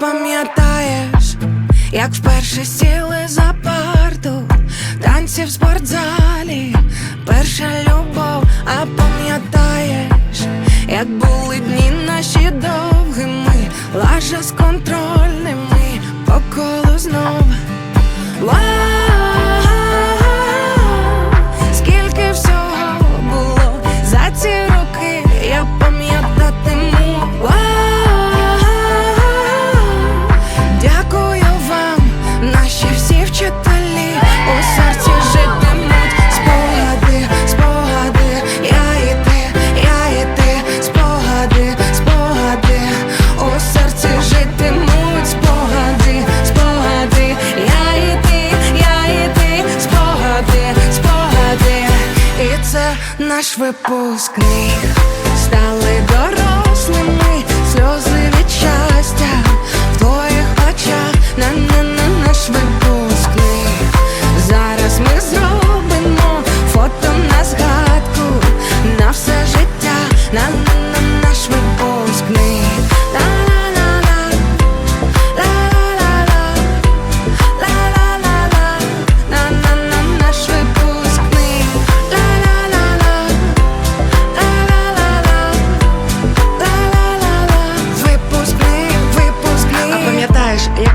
пам'ятаєш, як вперше сіли за парту, танці в спортзалі, перша любов, а пам'ятаєш, як були дні наші довгими, лажа з контрольними по колу знов. Наш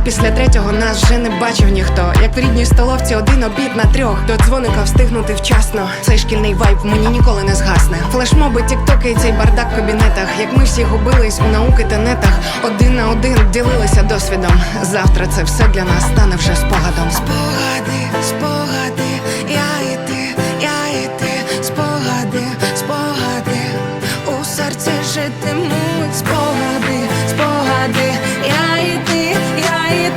після третього нас вже не бачив ніхто. Як в рідній столовці один обід на трьох. До дзвоника встигнути вчасно. Цей шкільний вайб мені ніколи не згасне. Флешмоби, тіктоки цей бардак в кабінетах. Як ми всі губились у науки та нетах. Один на один ділилися досвідом. Завтра це все для нас стане вже спогадом. Спогади, спогади, я і ти, я і ти, спогади, спогади, у серці житимуть я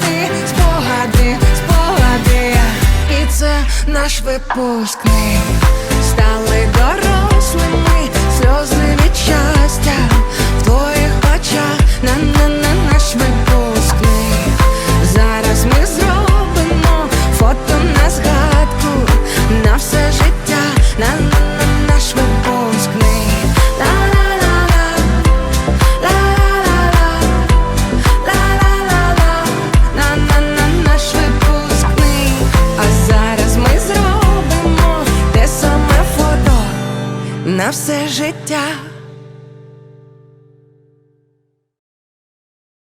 спогади, спогади, і це наш випускний. Стали дорослими, сльози на все життя.